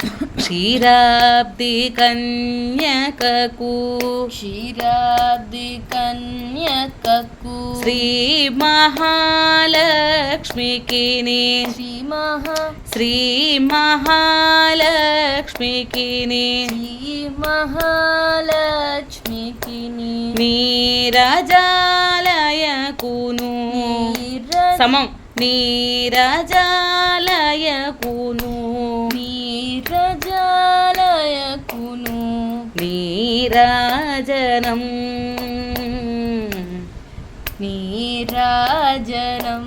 क्षीराब्दिकन्यककु क्षीराब्दिकन्यककु महालक्ष्मी श्रीमः श्रीमहालक्ष्मिकिने श्रीमहालक्ष्मिकिनि नीरजालय कुनु समं नीरजालय कुनु నీరాజనం నీరాజనం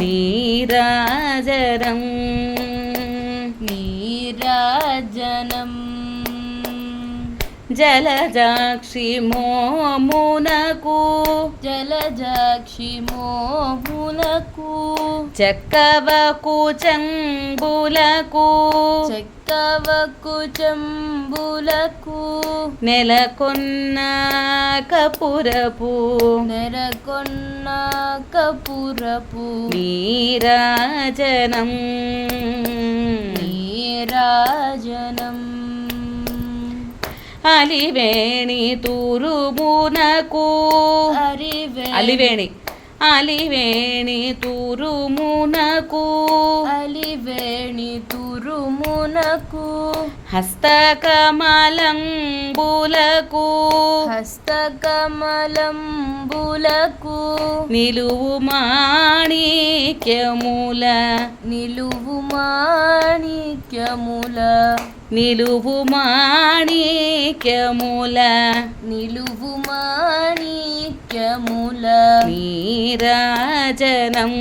నీరాజనం జలజాక్షి మోమునకు జలజాక్షి మోములకు చక్కవకు చంబులకు చెక్కవకు చెంబులకు నెలకొన్న కపురపు నెరకొన్న కపురపు నీరాజనం. అలివేణి తూరుమునకు. అలివేణి. అలివేణి. తూరుమునకు. అలివేణి తురుమునకు హస్తకమలంబులకు హస్తకమలంబులకు నిలువు మాణిక్యముల నిలువు మాణిక్యముల నిలువు మాణిక్యముల నిలువు మాణిక్యముల నీరాజనం.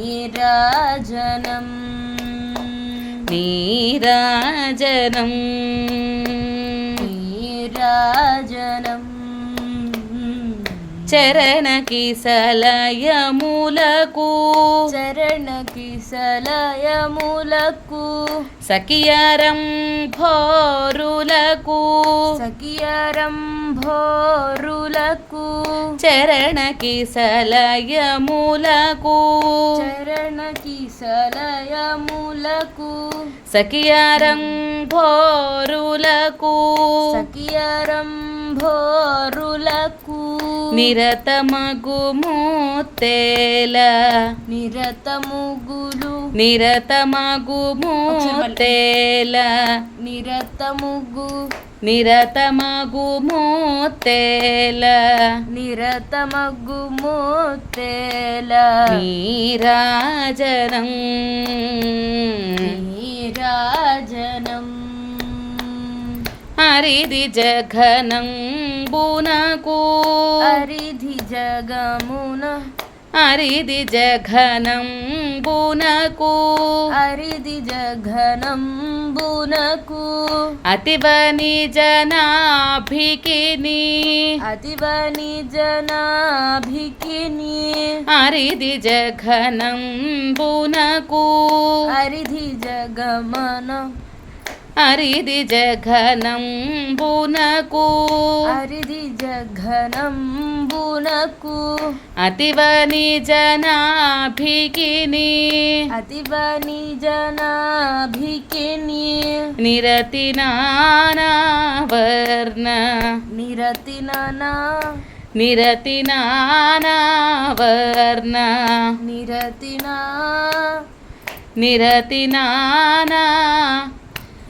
నీరాజనం. నీరాజనం. నీరాజనం. చరణకి సలయములకు. చరణ కిసలయములకు సఖియరం భోరులకు. సఖియరం భోరులకు. చరణకి సలయములకు. చరణ కిసలయములకు సఖియరం భోరులకు సఖియరం భోరులకు నిరతమగు మూతేల నిరతముగులు నిరతమగు మూతేల నిరతముగు నిరతమగు మూతేల నిరతమగు మోతేల నీరాజనం నీరాజనం హరిది జఘనం బునకు అరిధి జగమున హరిది జఘనం బునకు అరిది జఘనం బునకు అతివని జనాభికిని అతివని జనాభికిని హరిది జఘనం బునకు అరిధి జగమన హరిది జఘనం బునకు అరిధి జఘనం బునకు అతివని జనాభికిని అతివని జనాభికిని నిరతి నానావర్ణ నిరతిననా నిరతి నానావర్ణ నిరతినా నిరతి నానా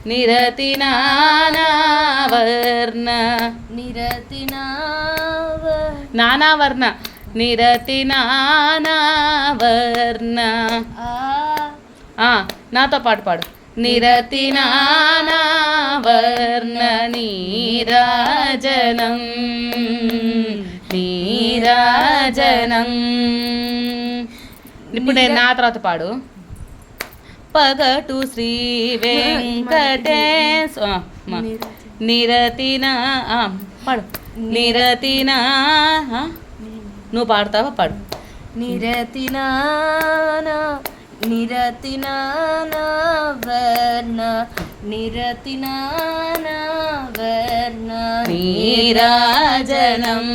నిరతి నానావర్ణ. నిరతినావ నానావర్ణ నాతో పాటు పాడు. నిరతి నానావర్ణ నీరాజనం. నీరాజనం. ఇప్పుడు నేను నా తర్వాత పాడు. పగటు శ్రీ వెంకటేశ్. నిరతినా పాడు. నిరతినా? నువ్వు పాడతావా? పాడు. నిరతినాన నిరతినాన వర్ణ. నిరతినాన వర్ణ. నీరాజనం.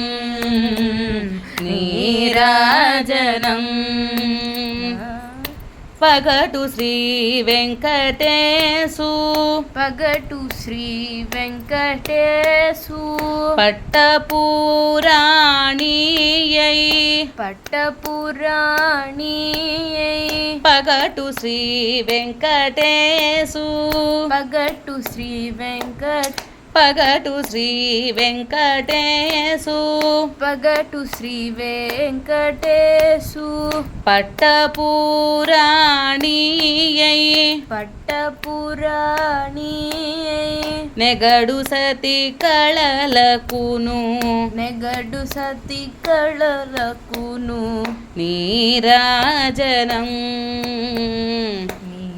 నీరాజనం. పగటు శ్రీ వెంకటేశు పగటు శ్రీ వెంకటేశు పట్టపురాణీయై పట్టపురాణి పగటు శ్రీ వెంకటేశు పగటు శ్రీ వెంకట పగటు శ్రీ వెంకటేశు. పగటు శ్రీ వెంకటేశు. పట్టపురాణీయై. పట్టపురాణి నెగడు సతి కళలకును. నెగడు సతి కళలకును. నీరాజనం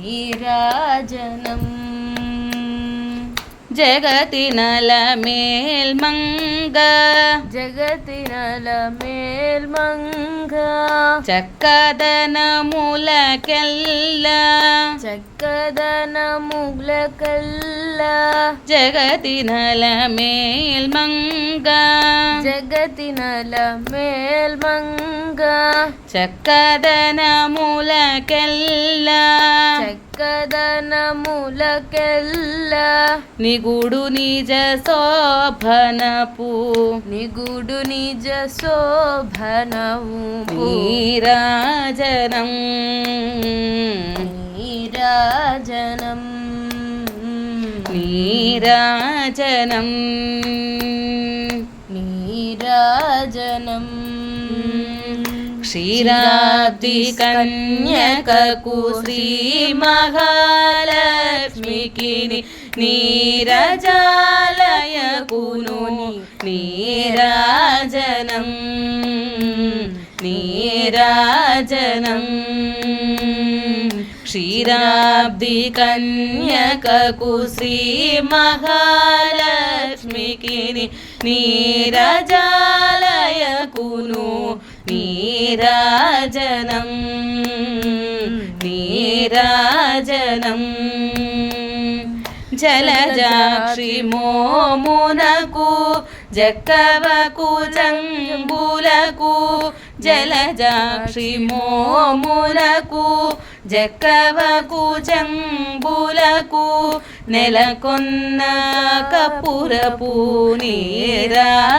నీరాజనం జగతి నల మేల్మంగ జగతి నల మేల్మంగ చక్కదనములకెల్ల. చక్కదన ముగ్లకల్ల జగతి నల మేల్మంగ మేల్మంగ చక్కదనములకెల్ల. చక్కదన ములకెల్ల నిగుడు నిజ శోభనపు. నిగుడు నిజ శోభనవు. నీరాజనం. నీరాజనం. నీరాజనం. క్షీరాబ్ది కన్యకకు శ్రీ మహాలక్ష్మికి నీరజాలయకును నీరాజనం నీరాజనం క్షీరాబ్ది కన్యకకు శ్రీ మహాలక్ష్మికి నీరజాలయకును నీరాజనం నీరాజనం జలజాక్షి మోమునకు జక్కవకు జంబులకు జలజాక్షి మోమునకు జక్కవకు జంబులకు నెలకొన్న కపురపు నీరాజనం